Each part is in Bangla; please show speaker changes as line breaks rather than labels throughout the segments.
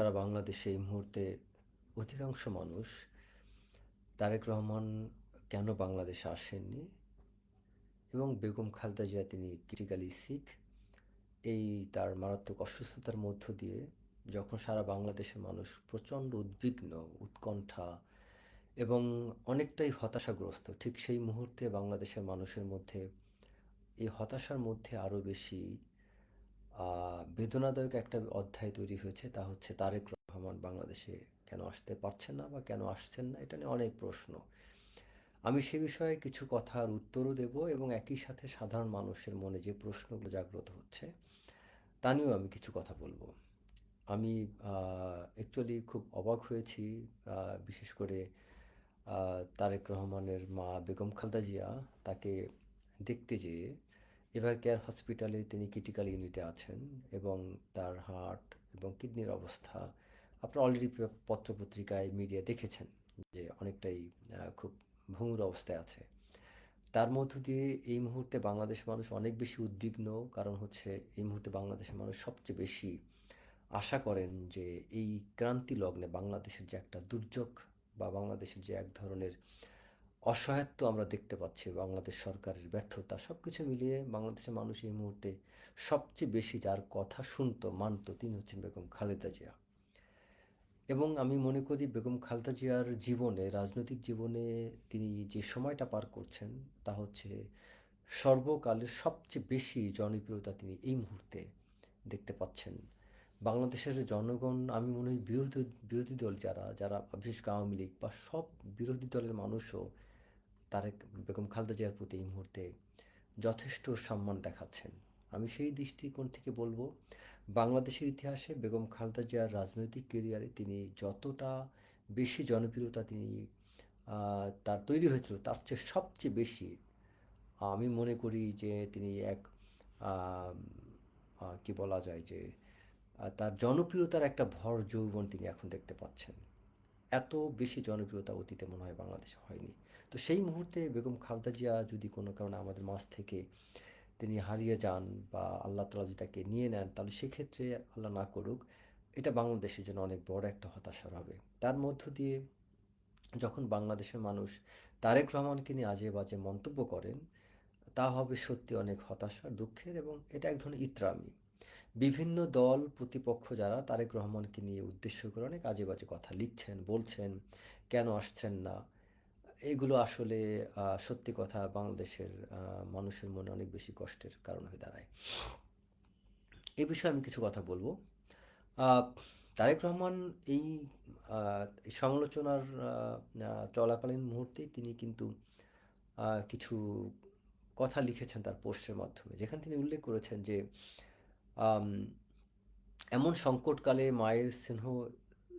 সারা বাংলাদেশে এই মুহূর্তে অধিকাংশ মানুষ তারেক রহমান কেন বাংলাদেশে আসেননি? এবং বেগম খালেদা জিয়া তিনি ক্রিটিক্যালি সিক এই তার মারাত্মক অসুস্থতার মধ্য দিয়ে যখন সারা বাংলাদেশের মানুষ প্রচণ্ড উদ্বিগ্ন, উৎকণ্ঠা এবং অনেকটাই হতাশাগ্রস্ত, ঠিক সেই মুহূর্তে বাংলাদেশের মানুষের মধ্যে এই হতাশার মধ্যে আরও বেশি বেদনাদায়ক একটা অধ্যায় তৈরি হয়েছে, তা হচ্ছে তারেক রহমান বাংলাদেশে কেন আসতে পারছেন না বা কেন আসছেন না, এটা নিয়ে অনেক প্রশ্ন। আমি সে বিষয়ে কিছু কথার উত্তরও দেব এবং একই সাথে সাধারণ মানুষের মনে যে প্রশ্নগুলো জাগ্রত হচ্ছে, তা নিয়েও আমি কিছু কথা বলব। আমি অ্যাকচুয়ালি খুব অবাক হয়েছি বিশেষ করে তারেক রহমানের মা বেগম খালদা জিয়া তাকে দেখতে যেয়ে এভার কেয়ার হসপিটালে তিনি ক্রিটিক্যাল ইউনিটে আছেন এবং তার হার্ট এবং কিডনির অবস্থা আপনারা অলরেডি পত্রপত্রিকায় মিডিয়া দেখেছেন যে অনেকটাই খুব ভঙ্গুর অবস্থায় আছে। তার মধ্য দিয়ে এই মুহূর্তে বাংলাদেশ মানুষ অনেক বেশি উদ্বিগ্ন, কারণ হচ্ছে এই মুহূর্তে বাংলাদেশের মানুষ সবচেয়ে বেশি আশা করেন যে এই ক্রান্তি লগ্নে বাংলাদেশের যে একটা দুর্যোগ বা বাংলাদেশের যে এক ধরনের অসহায়ত্ব আমরা দেখতে পাচ্ছি বাংলাদেশ সরকারের ব্যর্থতা। সব কিছু মিলিয়ে বাংলাদেশের মানুষ এই মুহূর্তে সবচেয়ে বেশি যার কথা শুনতো, মানত তিনি হচ্ছেন বেগম খালেদা জিয়া। এবং আমি মনে করি বেগম খালেদা জিয়ার জীবনে, রাজনৈতিক জীবনে তিনি যে সময়টা পার করছেন, তা হচ্ছে সর্বকালের সবচেয়ে বেশি জনপ্রিয়তা তিনি এই মুহূর্তে দেখতে পাচ্ছেন। বাংলাদেশের জনগণ, আমি মনে হয় বিরোধী বিরোধী দল যারা যারা বিশেষ আওয়ামী লীগ বা সব বিরোধী দলের মানুষও তারেক বেগম খালেদা জিয়ার প্রতি এই মুহূর্তে যথেষ্ট সম্মান দেখাচ্ছেন। আমি সেই দৃষ্টিকোণ থেকে বলব, বাংলাদেশের ইতিহাসে বেগম খালেদা জিয়ার রাজনৈতিক কেরিয়ারে তিনি যতটা বেশি জনপ্রিয়তা তিনি তার তৈরি হয়েছিল, তার চেয়ে সবচেয়ে বেশি আমি মনে করি যে তিনি এক কি বলা যায় যে তার জনপ্রিয়তার একটা ভর যৌবন তিনি এখন দেখতে পাচ্ছেন। এত বেশি জনপ্রিয়তা অতীতে মনে হয় বাংলাদেশে হয়নি। তো সেই মুহূর্তে বেগম খালদা জিয়া যদি কোনো কারণে আমাদের মাঝ থেকে তিনি হারিয়ে যান বা আল্লাহ তালা যদি তাকে নিয়ে নেন, তাহলে সেক্ষেত্রে আল্লাহ না করুক, এটা বাংলাদেশের জন্য অনেক বড় একটা হতাশার হবে। তার মধ্য দিয়ে যখন বাংলাদেশের মানুষ তারেক রহমানকে নিয়ে আজে বাজে মন্তব্য করেন, তা হবে সত্যি অনেক হতাশার দুঃখের এবং এটা এক ধরনের ইতরামি। বিভিন্ন দল, প্রতিপক্ষ যারা তারেক রহমানকে নিয়ে উদ্দেশ্য করে অনেক আজে বাজে কথা লিখছেন, বলছেন, কেন আসছেন না? এগুলো আসলে সত্যি কথা বাংলাদেশের মানুষের মনে অনেক বেশি কষ্টের কারণ হয়ে দাঁড়ায়। এ বিষয়ে আমি কিছু কথা বলব। তারেক রহমান এই সমালোচনার চলাকালীন মুহূর্তেই তিনি কিন্তু কিছু কথা লিখেছেন তার পোস্টের মাধ্যমে, যেখানে তিনি উল্লেখ করেছেন যে এমন সংকটকালে মায়ের স্নেহ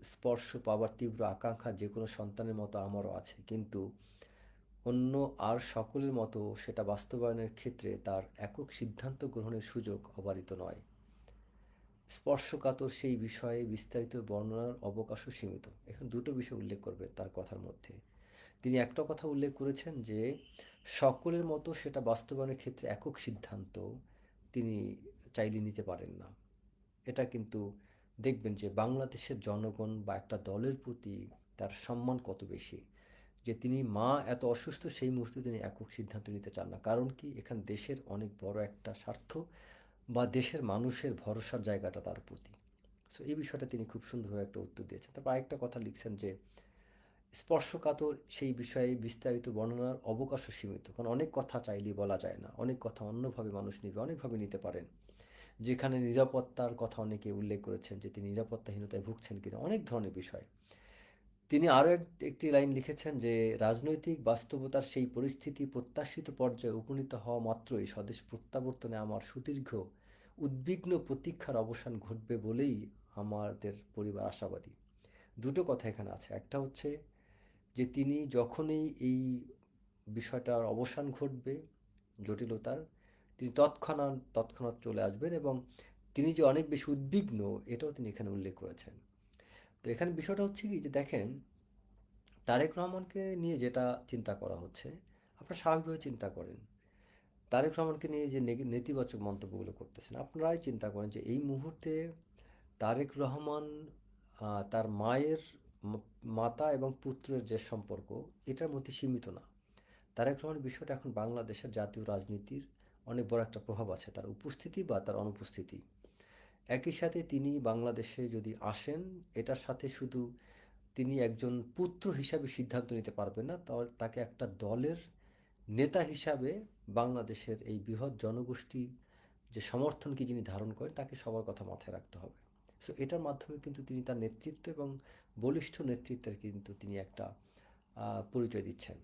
স্পর্শ পাওয়ার তীব্র আকাঙ্ক্ষা যে কোনো সন্তানের মতো আমারও আছে। কিন্তু অন্য আর সকলের মতো সেটা বাস্তবায়নের ক্ষেত্রে তার একক সিদ্ধান্ত গ্রহণের সুযোগ অবারিত নয়। স্পর্শকাতর সেই বিষয়ে বিস্তারিত বর্ণনার অবকাশও সীমিত। এখন দুটো বিষয় উল্লেখ করবে তার কথার মধ্যে। তিনি একটা কথা উল্লেখ করেছেন যে, সকলের মতো সেটা বাস্তবায়নের ক্ষেত্রে একক সিদ্ধান্ত তিনি চাইলে নিতে পারেন না। এটা কিন্তু দেখবেন যে বাংলাদেশের জনগণ বা একটা দলের প্রতি তার সম্মান কত বেশি? যে তিনি মা এত অসুস্থ, সেই মুহূর্তে তিনি একক সিদ্ধান্ত নিতে চান না। কারণ কি? এখানে দেশের অনেক বড় একটা স্বার্থ বা দেশের মানুষের ভরসার জায়গাটা তার প্রতি। সো এই বিষয়টা তিনি খুব সুন্দরভাবে একটা উত্তর দিয়েছেন। তারপর আরেকটা কথা লিখছেন যে, স্পর্শকাতর সেই বিষয়ে বিস্তারিত বর্ণনার অবকাশও সীমিত। কারণ অনেক কথা চাইলেই বলা যায় না। অনেক কথা অন্যভাবে মানুষ নিবে, অনেকভাবে নিতে পারেন। যেখানে নিরাপত্তার কথা অনেকে উল্লেখ করেছেন যে তিনি নিরাপত্তাহীনতায় ভুগছেন কিনা, অনেক ধরনের বিষয়। তিনি আরও এক, একটি লাইন লিখেছেন যে, রাজনৈতিক বাস্তবতার সেই পরিস্থিতি প্রত্যাশিত পর্যায়ে উপনীত হওয়া মাত্রই স্বদেশ প্রত্যাবর্তনে আমার সুদীর্ঘ, উদ্বিগ্ন প্রতীক্ষার অবসান ঘটবে বলেই আমাদের পরিবার আশাবাদী। দুটো কথা এখানে আছে। একটা হচ্ছে যে, তিনি যখনই এই বিষয়টার অবসান ঘটবে, জটিলতার তিনি তৎক্ষণাৎ তৎক্ষণাৎ চলে আসবেন এবং তিনি যে অনেক বেশি উদ্বিগ্ন, এটাও তিনি এখানে উল্লেখ করেছেন। তো এখানে বিষয়টা হচ্ছে কি যে দেখেন, তারেক রহমানকে নিয়ে যেটা চিন্তা করা হচ্ছে, আপনারা স্বাভাবিকভাবে চিন্তা করেন। তারেক রহমানকে নিয়ে যে নেতিবাচক মন্তব্যগুলো করতেছেন, আপনারাই চিন্তা করেন যে এই মুহূর্তে তারেক রহমান তার মায়ের মাতা এবং পুত্রের যে সম্পর্ক, এটার মধ্যে সীমিত না। তারেক রহমানের বিষয়টা এখন বাংলাদেশের জাতীয় রাজনীতির অনেক বড় একটা প্রভাব আছে তার উপস্থিতি বা তার অনুপস্থিতি। একই সাথে তিনি বাংলাদেশে যদি আসেন, এটার সাথে শুধু তিনি একজন পুত্র হিসাবে সিদ্ধান্ত নিতে পারবেন না তাকে একটা দলের নেতা হিসাবে বাংলাদেশের এই বৃহৎ জনগোষ্ঠী যে সমর্থনকে যিনি ধারণ করেন, তাকে সবার কথা মাথায় রাখতে হবে। সো এটার মাধ্যমে কিন্তু তিনি তার নেতৃত্ব এবং বলিষ্ঠ নেতৃত্বের কিন্তু তিনি একটা পরিচয় দিচ্ছেন।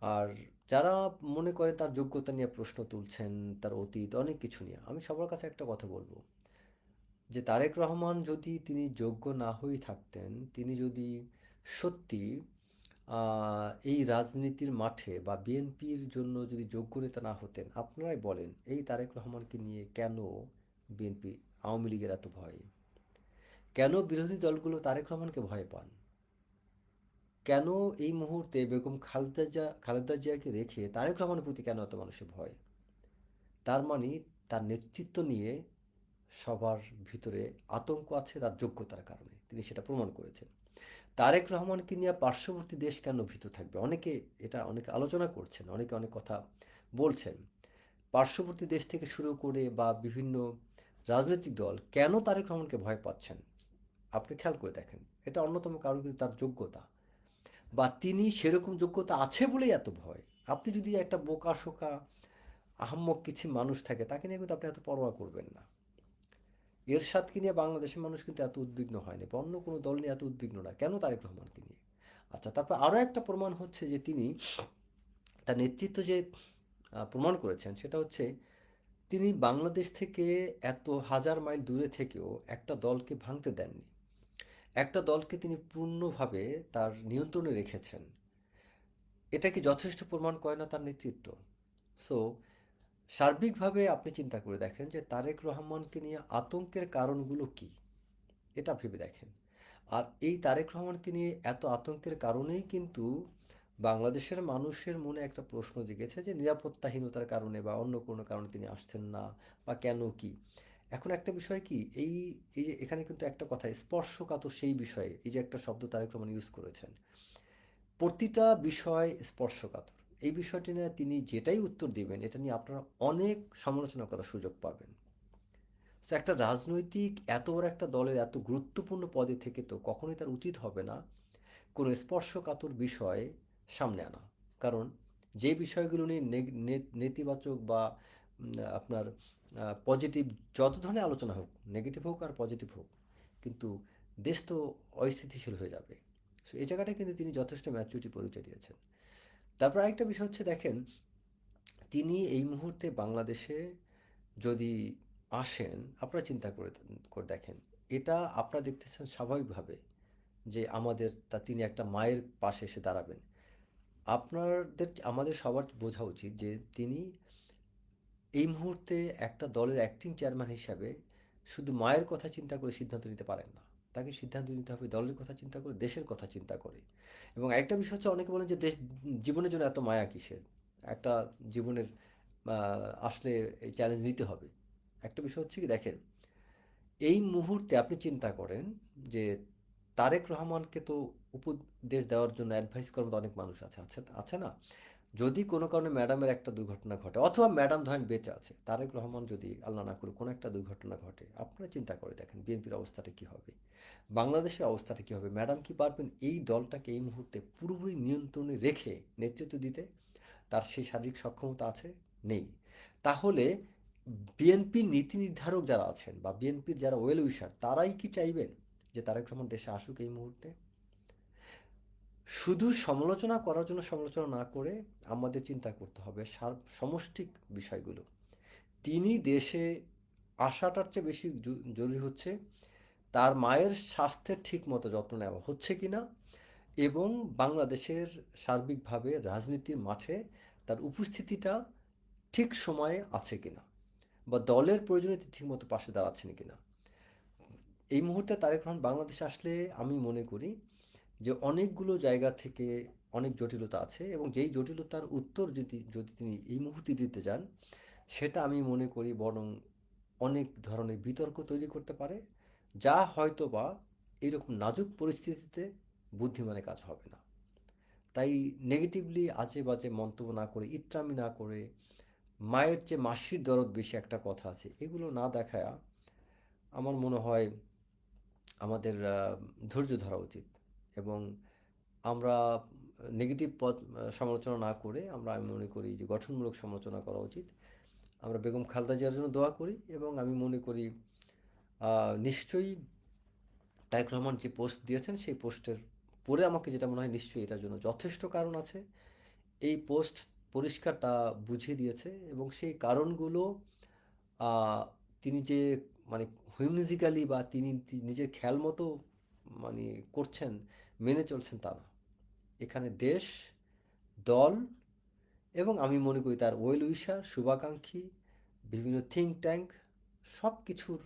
আর যারা মনে করে তার যোগ্যতা নিয়ে প্রশ্ন তুলছেন, তার অতীত, অনেক কিছু নিয়ে, আমি সবার কাছে একটা কথা বলব। যে তারেক রহমান যদি তিনি যোগ্য না হয়ে থাকতেন, তিনি যদি সত্যি এই রাজনীতির মাঠে বা বিএনপির জন্য যদি যোগ্য নেতা না হতেন, আপনারাই বলেন, এই তারেক রহমানকে নিয়ে কেন বিএনপি, আওয়ামী লীগের এত ভয়? কেন বিরোধী দলগুলো তারেক রহমানকে ভয় পান? কেন এই মুহূর্তে বেগম খালেদা জিয়া, খালেদা জিয়াকে রেখে তারেক রহমানের প্রতি কেন এত মানুষের ভয়? তার মানে তার নেতৃত্ব নিয়ে সবার ভিতরে আতঙ্ক আছে, তার যোগ্যতার কারণে। তিনি সেটা প্রমাণ করেছেন। তারেক রহমানকে নিয়ে পার্শ্ববর্তী দেশ কেন ভীত থাকবে? অনেকে এটা, অনেকে আলোচনা করছেন, অনেকে অনেক কথা বলছেন। পার্শ্ববর্তী দেশ থেকে শুরু করে বা বিভিন্ন রাজনৈতিক দল কেন তারেক রহমানকে ভয় পাচ্ছেন? আপনি খেয়াল করে দেখেন। এটা অন্যতম কারণ, কিন্তু তার যোগ্যতা। বা তিনি সেরকম যোগ্যতা আছে বলেই এত ভয়? আপনি যদি একটা বোকা শোকা আহাম্মক কিছু মানুষ থাকে, তাকে নিয়ে কিন্তু আপনি এত পরোয়া করবেন না। এরশাদকে নিয়ে বাংলাদেশের মানুষ কিন্তু এত উদ্বিগ্ন হয়নি বা অন্য কোনো দল নিয়ে এত উদ্বিগ্ন না। কেন তারেক রহমানকে নিয়ে? আচ্ছা তারপর আরও একটা প্রমাণ হচ্ছে যে তিনি তার নেতৃত্ব যে প্রমাণ করেছেন সেটা হচ্ছে তিনি বাংলাদেশ থেকে এত হাজার মাইল দূরে থেকেও একটা দলকে ভাঙতে দেননি। একটা দলকে তিনি পূর্ণভাবে তার নিয়ন্ত্রণে রেখেছেন। এটা কি যথেষ্ট প্রমাণ করে না তার নেতৃত্ব? সো সার্বিকভাবে আপনি চিন্তা করে দেখেন যে তারেক রহমানকে নিয়ে আতঙ্কের কারণগুলো কি? এটা ভেবে দেখেন। আর এই তারেক রহমানকে নিয়ে এত আতঙ্কের কারণেই কিন্তু বাংলাদেশের মানুষের মনে একটা প্রশ্ন জেগেছে যে নিরাপত্তাহীনতার কারণে বা অন্য কোনো কারণে তিনি আসছেন না বা কেন কি? এখন একটা বিষয় কি? এই এই যে এখানে কিন্তু একটা কথা, স্পর্শকাতর সেই বিষয়ে, এই যে একটা শব্দ তারেক রহমান ইউজ করেছেন, প্রতিটা বিষয় স্পর্শকাতর। এই বিষয়টি নিয়ে তিনি যেটাই উত্তর দিবেন, এটা নিয়ে আপনারা অনেক সমালোচনা করার সুযোগ পাবেন। তো একটা রাজনৈতিক এত বড় একটা দলের এত গুরুত্বপূর্ণ পদে থেকে তো কখনোই তার উচিত হবে না কোনো স্পর্শকাতর বিষয় সামনে আনা। কারণ যে বিষয়গুলো নিয়ে নেতিবাচক বা আপনার পজিটিভ যত ধরনের আলোচনা হোক নেগেটিভ হোক আর পজিটিভ হোক, কিন্তু দেশ তো অস্থিতিশীল হয়ে যাবে। সো এই জায়গাটা কিন্তু তিনি যথেষ্ট ম্যাচুরিটি পরিচয় দিয়েছেন। তারপর আরেকটা বিষয় হচ্ছে, দেখেন, তিনি এই মুহূর্তে বাংলাদেশে যদি আসেন, আপনারা চিন্তা করে করে দেখেন, এটা আপনারা দেখতেছেন স্বাভাবিকভাবে যে আমাদের তা তিনি একটা মায়ের পাশে এসে দাঁড়াবেন। আপনাদের, আমাদের সবার বোঝা উচিত যে তিনি এই মুহূর্তে একটা দলের অ্যাক্টিং চেয়ারম্যান হিসাবে শুধু মায়ের কথা চিন্তা করে সিদ্ধান্ত নিতে পারেন না। তাকে সিদ্ধান্ত নিতে হবে দলের কথা চিন্তা করে, দেশের কথা চিন্তা করে। এবং একটা বিষয় হচ্ছে অনেকে বলেন যে দেশ জীবনের জন্য এত মায়া কিসের? একটা জীবনের আসলে এই চ্যালেঞ্জ নিতে হবে। একটা বিষয় হচ্ছে কি, দেখেন, এই মুহূর্তে আপনি চিন্তা করেন যে তারেক রহমানকে তো উপদেশ দেওয়ার জন্য অ্যাডভাইস করার মতো অনেক মানুষ আছে আছে আছে না? যদি কোনো কারণে ম্যাডামের একটা দুর্ঘটনা ঘটে, অথবা ম্যাডাম ধরেন বেঁচে আছে, তারেক রহমান যদি আল্লাহ না করে কোনো একটা দুর্ঘটনা ঘটে, আপনারা চিন্তা করে দেখেন বিএনপির অবস্থাটা কী হবে, বাংলাদেশের অবস্থাটা কী হবে, ম্যাডাম কি পারবেন এই দলটাকে এই মুহূর্তে পুরোপুরি নিয়ন্ত্রণে রেখে নেতৃত্ব দিতে, তার সেই শারীরিক সক্ষমতা আছে? নেই। তাহলে বিএনপির নীতি নির্ধারক যারা আছেন, বা বিএনপির যারা ওয়েল উইশার তারাই কি চাইবেন যে তারেক রহমান দেশে আসুক এই মুহূর্তে? শুধু সমালোচনা করার জন্য সমালোচনা না করে আমাদের চিন্তা করতে হবে সমষ্টিক বিষয়গুলো। তিনি দেশে আসাটার চেয়ে বেশি জরুরি হচ্ছে তার মায়ের স্বাস্থ্যের ঠিক মতো যত্ন নেওয়া হচ্ছে কি না এবং বাংলাদেশের সার্বিকভাবে রাজনীতির মাঠে তার উপস্থিতিটা ঠিক সময়ে আছে কিনা বা দলের প্রয়োজনে ঠিকমতো পাশে দাঁড়াচ্ছেন কিনা এই মুহূর্তে তারেক রহমান বাংলাদেশে আসলে আমি মনে করি যে অনেকগুলো জায়গা থেকে অনেক জটিলতা আছে এবং যেই জটিলতার উত্তর যদি যদি তিনি এই মুহূর্তে দিতে যান সেটা আমি মনে করি বরং অনেক ধরনের বিতর্ক তৈরি করতে পারে, যা হয়তো বা এইরকম নাজুক পরিস্থিতিতে বুদ্ধিমানের কাজ হবে না। তাই নেগেটিভলি আজে বাজে মন্তব্য না করে, ইত্রামি না করে, মায়ের যে মাসির দরদ বেশি একটা কথা আছে, এগুলো না দেখায় আমার মনে হয় আমাদের ধৈর্য ধরা উচিত। এবং আমরা নেগেটিভ পথ সমালোচনা না করে আমরা, আমি মনে করি যে গঠনমূলক সমালোচনা করা উচিত। আমরা বেগম খালদা জিয়ার জন্য দোয়া করি এবং আমি মনে করি নিশ্চয়ই তারেক রহমান যে পোস্ট দিয়েছেন সেই পোস্টের পরে আমাকে যেটা মনে হয় নিশ্চয়ই এটার জন্য যথেষ্ট কারণ আছে। এই পোস্ট পরিষ্কার তা বুঝিয়ে দিয়েছে এবং সেই কারণগুলো তিনি যে মানে হুইমিজিক্যালি বা তিনি নিজের খেয়াল মতো মানে করছেন মেনে চলছেন তা না। এখানে দেশ, দল এবং আমি মনে করি তার ওয়েল উইশার, শুভাকাঙ্ক্ষী, বিভিন্ন থিঙ্ক ট্যাঙ্ক সব কিছুর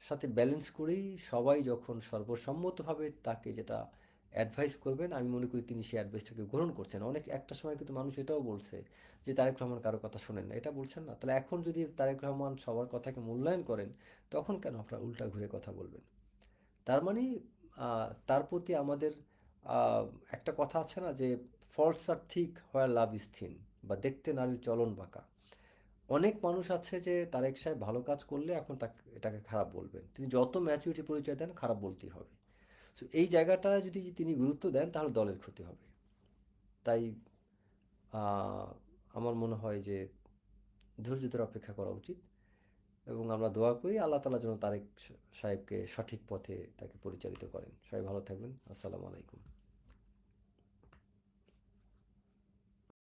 সাথে ব্যালেন্স করেই সবাই যখন সর্বসম্মতভাবে তাকে যেটা অ্যাডভাইস করবেন, আমি মনে করি তিনি সেই অ্যাডভাইসটাকে গ্রহণ করছেন। অনেক, একটা সময় কিন্তু মানুষ এটাও বলছে যে, তারেক রহমান কারও কথা শোনেন না। এটা বলছেন না? তাহলে এখন যদি তারেক রহমান সবার কথাকে মূল্যায়ন করেন, তখন কেন আপনারা উল্টা ঘুরে কথা বলবেন? তার মানে তার প্রতি আমাদের একটা কথা আছে না যে falls are thick where love is thin বা দেখতে নারীর চলন বাঁকা। অনেক মানুষ আছে যে, তারেক সাহেব ভালো কাজ করলে এখন তাকে, এটাকে খারাপ বলবেন। তিনি যত ম্যাচুরিটি পরিচয় দেন, খারাপ বলতেই হবে। সো এই জায়গাটা যদি তিনি গুরুত্ব দেন, তাহলে দলের ক্ষতি হবে। তাই আমার মনে হয় যে, ধৈর্য ধরে অপেক্ষা করা উচিত। এবং আমরা দোয়া করি আল্লাহ তালা যেন তারেক সাহেবকে সঠিক পথে তাকে পরিচালিত করেন। সবাই ভালো থাকবেন। আসসালামু আলাইকুম।